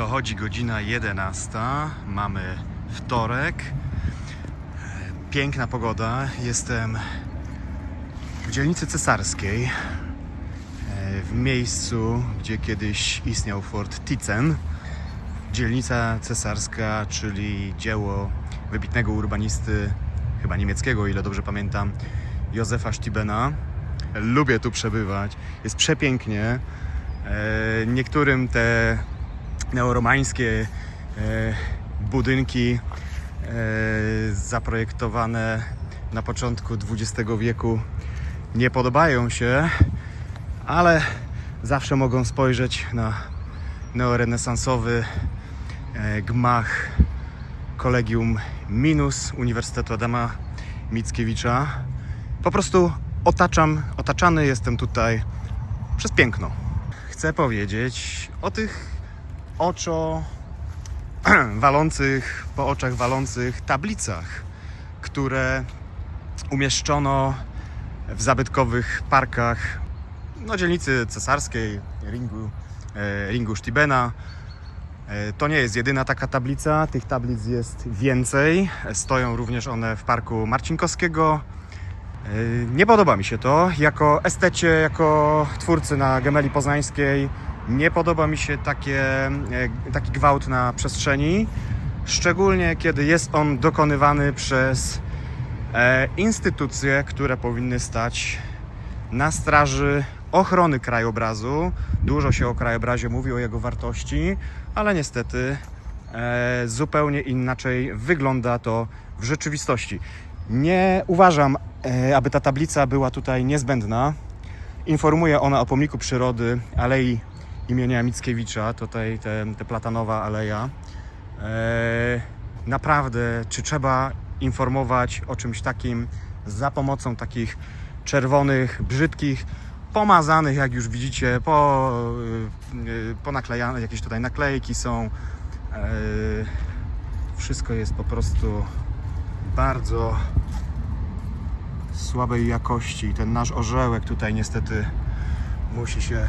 Dochodzi godzina 11. Mamy wtorek. Piękna pogoda. Jestem w dzielnicy cesarskiej. e, W miejscu, gdzie kiedyś istniał Fort Tizen. Dzielnica cesarska, czyli dzieło wybitnego urbanisty, chyba niemieckiego, ile dobrze pamiętam, Józefa Stibena. Lubię tu przebywać. Jest przepięknie. E, Niektórym te neoromańskie e, budynki e, zaprojektowane na początku XX wieku nie podobają się, ale zawsze mogą spojrzeć na neorenesansowy e, gmach Kolegium Minus Uniwersytetu Adama Mickiewicza. Po prostu otaczam, otaczany jestem tutaj przez piękno. Chcę powiedzieć o tych oczo walących, po oczach walących tablicach, które umieszczono w zabytkowych parkach no, dzielnicy cesarskiej, ringu, e, ringu Stibena. E, To nie jest jedyna taka tablica, tych tablic jest więcej. Stoją również one w parku Marcinkowskiego. E, Nie podoba mi się to. Jako estecie, jako twórcy na Gemeli Poznańskiej nie podoba mi się takie, e, taki gwałt na przestrzeni, szczególnie kiedy jest on dokonywany przez e, instytucje, które powinny stać na straży ochrony krajobrazu. Dużo się o krajobrazie mówi, o jego wartości, ale niestety e, zupełnie inaczej wygląda to w rzeczywistości. Nie uważam, e, aby ta tablica była tutaj niezbędna. Informuje ona o pomniku przyrody Alei imienia Mickiewicza, tutaj te, te platanowa aleja. E, naprawdę, czy trzeba informować o czymś takim za pomocą takich czerwonych, brzydkich, pomazanych, jak już widzicie, po, y, ponaklejane, jakieś tutaj naklejki są. E, Wszystko jest po prostu bardzo słabej jakości. Ten nasz orzełek tutaj niestety musi się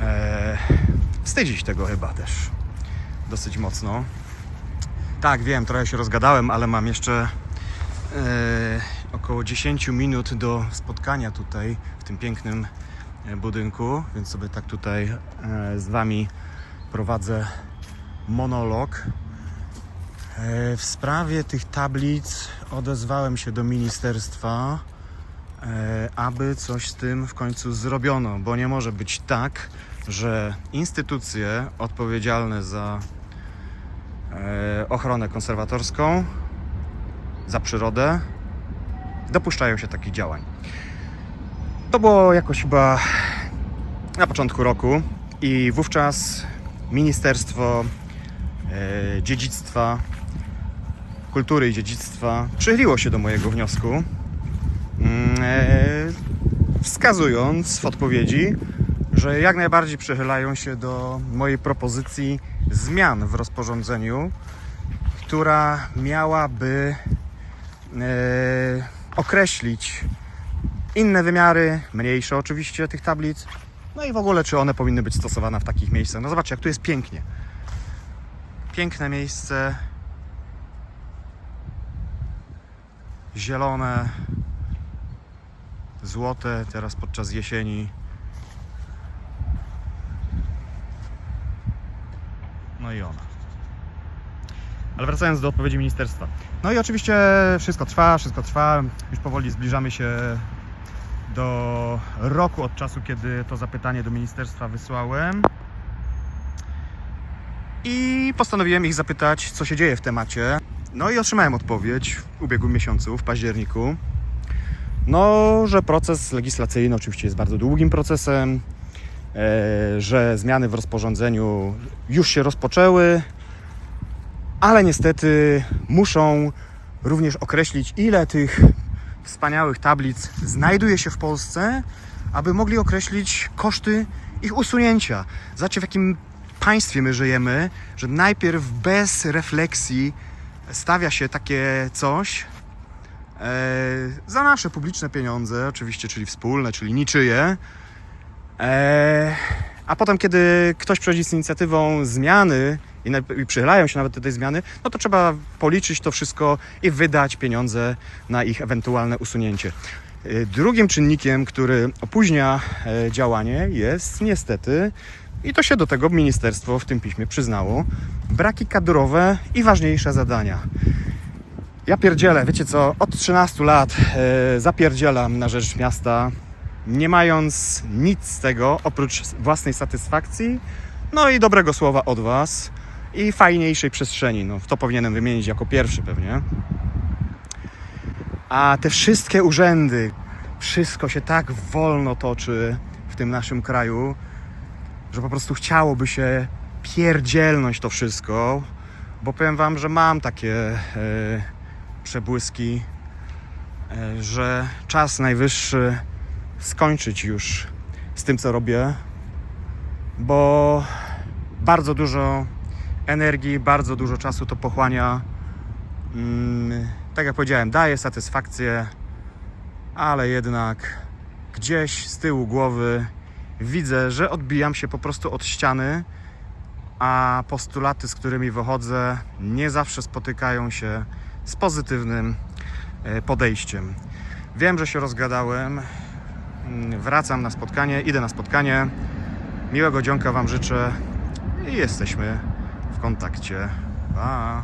e, wstydzić tego chyba też dosyć mocno. Tak, wiem, trochę się rozgadałem, ale mam jeszcze e, około 10 minut do spotkania tutaj w tym pięknym e, budynku, więc sobie tak tutaj e, z Wami prowadzę monolog. E, W sprawie tych tablic odezwałem się do ministerstwa, aby coś z tym w końcu zrobiono, bo nie może być tak, że instytucje odpowiedzialne za e, ochronę konserwatorską, za przyrodę, dopuszczają się takich działań. To było jakoś chyba na początku roku i wówczas Ministerstwo e, Dziedzictwa, Kultury i Dziedzictwa przychyliło się do mojego wniosku, e, wskazując w odpowiedzi, że jak najbardziej przychylają się do mojej propozycji zmian w rozporządzeniu, która miałaby e, określić inne wymiary, mniejsze oczywiście tych tablic, no i w ogóle czy one powinny być stosowane w takich miejscach. No zobaczcie, jak tu jest pięknie. Piękne miejsce, zielone, złote, teraz podczas jesieni. No i ona. Ale wracając do odpowiedzi ministerstwa. No i oczywiście wszystko trwa, wszystko trwa. Już powoli zbliżamy się do roku od czasu, kiedy to zapytanie do ministerstwa wysłałem. I postanowiłem ich zapytać, co się dzieje w temacie. No i otrzymałem odpowiedź w ubiegłym miesiącu, w październiku. No, że proces legislacyjny oczywiście jest bardzo długim procesem, e, że zmiany w rozporządzeniu już się rozpoczęły, ale niestety muszą również określić, ile tych wspaniałych tablic znajduje się w Polsce, aby mogli określić koszty ich usunięcia. Zobaczcie, w jakim państwie my żyjemy, że najpierw bez refleksji stawia się takie coś za nasze publiczne pieniądze, oczywiście, czyli wspólne, czyli niczyje. E, A potem, kiedy ktoś przychodzi z inicjatywą zmiany i, i przychylają się nawet do tej zmiany, no to trzeba policzyć to wszystko i wydać pieniądze na ich ewentualne usunięcie. Y, Drugim czynnikiem, który opóźnia e, działanie, jest niestety, i to się do tego ministerstwo w tym piśmie przyznało, braki kadrowe i ważniejsze zadania. Ja pierdzielę, wiecie co, od 13 lat e, zapierdzielam na rzecz miasta, nie mając nic z tego oprócz własnej satysfakcji, no i dobrego słowa od Was i fajniejszej przestrzeni. No, to powinienem wymienić jako pierwszy pewnie. A te wszystkie urzędy, wszystko się tak wolno toczy w tym naszym kraju, że po prostu chciałoby się pierdzielnąć to wszystko, bo powiem Wam, że mam takie e, przebłyski, e, że czas najwyższy skończyć już z tym, co robię, bo bardzo dużo energii, bardzo dużo czasu to pochłania. Mm, tak jak powiedziałem, daje satysfakcję, ale jednak gdzieś z tyłu głowy widzę, że odbijam się po prostu od ściany, a postulaty, z którymi wychodzę, nie zawsze spotykają się z pozytywnym e, podejściem. Wiem, że się rozgadałem. Mm, Wracam na spotkanie, idę na spotkanie. Miłego dzionka Wam życzę i jesteśmy w kontakcie. Pa!